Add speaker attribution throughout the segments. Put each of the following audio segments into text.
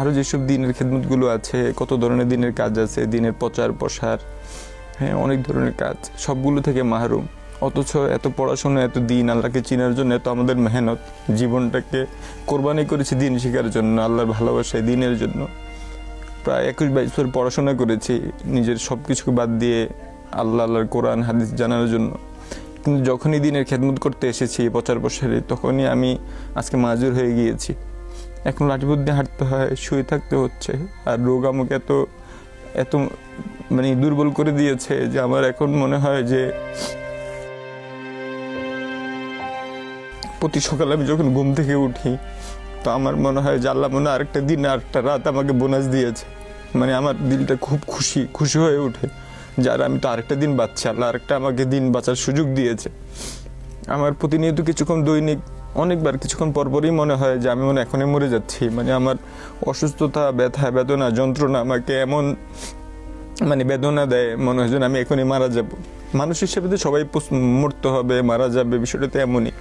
Speaker 1: আরও যেসব দিনের খেদমতগুলো আছে, কত ধরনের দিনের কাজ আছে, দিনের প্রচার, প্রসার হ্যাঁ অনেক ধরনের কাজ, সবগুলো থেকে মাহরুম। অথচ এত পড়াশোনা, এত দিন, আল্লাহকে চেনার জন্য এত আমাদের মেহনত, জীবনটাকে কোরবানি করেছি দিন শেখার জন্য, আল্লাহর ভালোবাসায় দিনের জন্য। প্রায় একুশ বাইশ বছর পড়াশোনা করেছি, নিজের সব কিছুকে বাদ দিয়ে আল্লাহ, আল্লাহর কোরআন, হাদিস জানার জন্য। কিন্তু যখনই দিনের খেদমত করতে এসেছি প্রচার প্রসারে তখনই আমি আজকে মাজুর হয়ে গিয়েছি। এখন লাঠি বুদ্ধি হাঁটতে হয়, শুয়ে থাকতে হচ্ছে। আর রোগ আমাকে এত এত মানে দুর্বল করে দিয়েছে যে আমার এখন মনে হয় যে প্রতি সকালে আমি যখন ঘুম থেকে উঠি, তো আমার মনে হয় যে আল্লাহ মনে আরেকটা দিন, আরেকটা রাত আমাকে বোনাস দিয়েছে। মানে আমার দিলটা খুব খুশি খুশি হয়ে ওঠে যার আমি তো আরেকটা দিন বাঁচছি, আল্লাহ আরেকটা আমাকে দিন বাঁচার সুযোগ দিয়েছে। আমার প্রতিনিয়ত কিছুক্ষণ দৈনিক অনেকবার কিছুক্ষণ পরপরই মনে হয় যে আমি মনে এখনই মরে যাচ্ছি। মানে আমার অসুস্থতা, ব্যথা, বেদনা, যন্ত্রণা আমাকে এমন মানে বেদনা দেয়, মনে হয় যেন আমি এখনই মারা যাব। মানুষ হিসেবে তো সবাই মরতে হবে, মারা যাবে, বিষয়টা তো এমনই।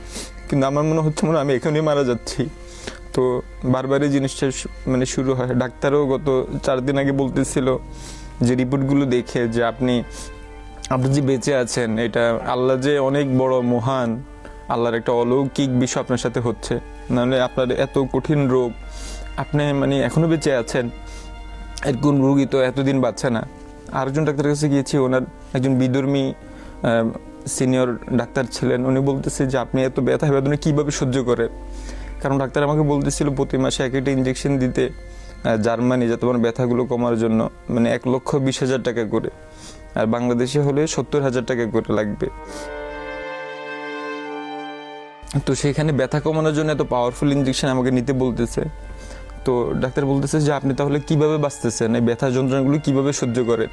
Speaker 1: কিন্তু আমার মনে হচ্ছে মনে আমি এখনই মারা যাচ্ছি। তো বারবারই জিনিসটা মানে শুরু হয়। ডাক্তারও গত চার দিন আগে বলতেছিল যে রিপোর্টগুলো দেখে যে আপনি আপনি যে বেঁচে আছেন, এটা আল্লাহ যে অনেক বড় মহান আল্লাহর একটা অলৌকিক বিষয় আপনার সাথে হচ্ছে। নাহলে আপনার এত কঠিন রোগ, আপনি মানে এখনও বেঁচে আছেন এরকম রুগী তো এতদিন বাঁচছে না। আরেকজন ডাক্তারের কাছে গিয়েছি, ওনার একজন বিধর্মী সিনিয়র ডাক্তার ছিলেন। উনি বলতেছে যে, আপনি এত ব্যথা, বেদনা কীভাবে সহ্য করেন? কারণ ডাক্তার আমাকে বলতেছিল, প্রতি মাসে এক একটা ইঞ্জেকশন দিতে জার্মানি যাতে আমার ব্যথাগুলো কমার জন্য মানে এক লক্ষ বিশ হাজার টাকা করে। আর বাংলাদেশে হলে সত্তর হাজার টাকা করে লাগবে। তো সেখানে ব্যথা কমানোর জন্য এত পাওয়ারফুল ইঞ্জেকশন আমাকে নিতে বলতেছে। তো ডাক্তার বলতেছে যে, আপনি তাহলে কীভাবে বাঁচতেছেন? এই ব্যথা যন্ত্রণাগুলো কীভাবে সহ্য করেন?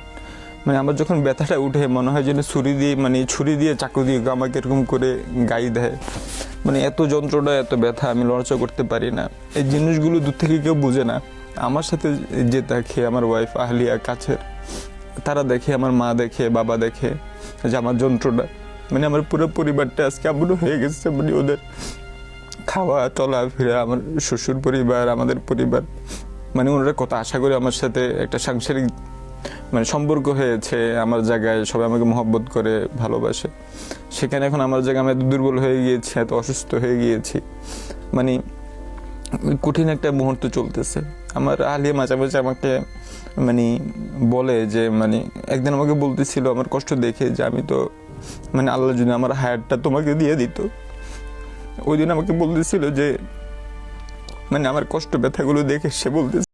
Speaker 1: মানে আমার যখন ব্যথাটা উঠে, মনে হয় যেন ছুরি দিয়ে মানে ছুরি দিয়ে, চাকু দিয়ে আমাকে এরকম করে গাই দেয়। মানে এত যন্ত্রণা, এত ব্যথা, আমি লড়াচড়া করতে পারি না। এই জিনিসগুলো দূর থেকে কেউ বুঝে না। আমার সাথে যে দেখে, আমার ওয়াইফ আহলিয়া কাছের, তারা দেখে, আমার মা দেখে, বাবা দেখে যে আমার যন্ত্রণা। মানে আমার পুরো পরিবারটা আজকে আমরও হয়ে গেছে মানে ওদের খাওয়া, চলাফেরা, আমার শ্বশুর পরিবার, আমাদের পরিবার। মানে ওনারা কত আশা করে আমার সাথে একটা সাংসারিক মানে সম্পর্ক হয়েছে, আমার জায়গায় সবাই আমাকে মহব্বত করে, ভালোবাসে। সেখানে এখন আমার জায়গায় আমি এত দুর্বল হয়ে গিয়েছি, এত অসুস্থ হয়ে গিয়েছি। মানে কঠিন একটা মুহূর্ত চলতেছে। আমার আলিয়া মাঝে মাঝে আমাকে মানে বলে যে মানে একদিন আমাকে বলতেছিল, আমার কষ্ট দেখে যে আমি তো মানে আল্লাহ যদি আমার হায়ারটা তোমাকে দিয়ে দিত, ওই দিন আমাকে বলতেছিল যে মানে আমার কষ্ট ব্যথাগুলো দেখে সে বলতেছে